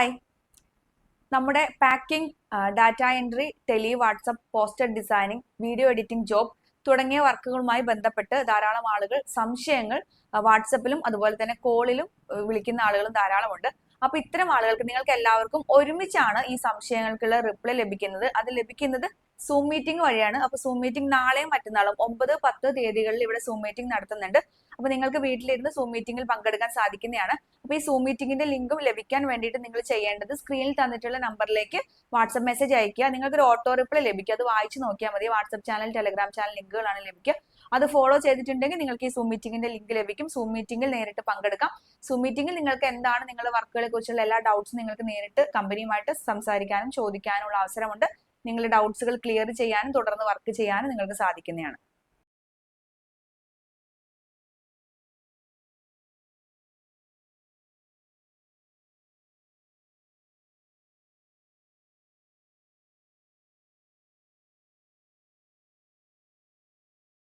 Hi നമ്മുടെ packing data entry tele WhatsApp poster designing video editing job തുടങ്ങിയ വർക്കുകളുമായി ബന്ധപ്പെട്ട് ധാരാളം ആളുകൾ സംശയങ്ങൾ വാട്സപ്പിലും അതുപോലെ തന്നെ കോളിലും വിളിക്കുന്ന ആളുകളും ധാരാളമുണ്ട് അപ്പൊ ഇത്തരം ആളുകൾക്ക് നിങ്ങൾക്ക് എല്ലാവർക്കും ഒരുമിച്ചാണ് ഈ സംശയങ്ങൾക്കുള്ള റിപ്ലൈ ലഭിക്കുന്നത്. അത് ലഭിക്കുന്നത് സൂം മീറ്റിംഗ് വഴിയാണ്. അപ്പൊ സൂം മീറ്റിംഗ് നാളെയും മറ്റന്നാളും ഒമ്പത് പത്ത് തീയതികളിൽ ഇവിടെ സൂം മീറ്റിംഗ് നടത്തുന്നുണ്ട്. അപ്പൊ നിങ്ങൾക്ക് വീട്ടിലിരുന്ന് സൂം മീറ്റിംഗിൽ പങ്കെടുക്കാൻ സാധിക്കുന്നതാണ്. അപ്പൊ ഈ സൂം മീറ്റിംഗിന്റെ ലിങ്കും ലഭിക്കാൻ വേണ്ടിയിട്ട് നിങ്ങൾ ചെയ്യേണ്ടത് സ്ക്രീനിൽ തന്നിട്ടുള്ള നമ്പറിലേക്ക് വാട്സ്ആപ്പ് മെസ്സേജ് അയക്കുക നിങ്ങൾക്ക് ഒരു ഓട്ടോ റിപ്ലൈ ലഭിക്കുക അത് വായിച്ചു നോക്കിയാൽ മതി. വാട്സ്ആപ്പ് ചാനൽ ടെലഗ്രാം ചാനൽ ലിങ്കുകളാണ് ലഭിക്കുക. അത് ഫോളോ ചെയ്തിട്ടുണ്ടെങ്കിൽ നിങ്ങൾക്ക് ഈ സൂം മീറ്റിംഗിന്റെ ലിങ്ക് ലഭിക്കും. സൂം മീറ്റിംഗിൽ നേരിട്ട് പങ്കെടുക്കാം. സൂം മീറ്റിംഗിൽ നിങ്ങൾക്ക് എന്താണ് നിങ്ങളുടെ വർക്കുകളെ കുറിച്ചുള്ള എല്ലാ ഡൗട്ട്സും നിങ്ങൾക്ക് നേരിട്ട് കമ്പനിയുമായിട്ട് സംസാരിക്കാനും ചോദിക്കാനുള്ള അവസരമുണ്ട്. നിങ്ങളുടെ ഡൗട്ട്സുകൾ ക്ലിയർ ചെയ്യാനും തുടർന്ന് വർക്ക് ചെയ്യാനും നിങ്ങൾക്ക് സാധിക്കുന്നതാണ്.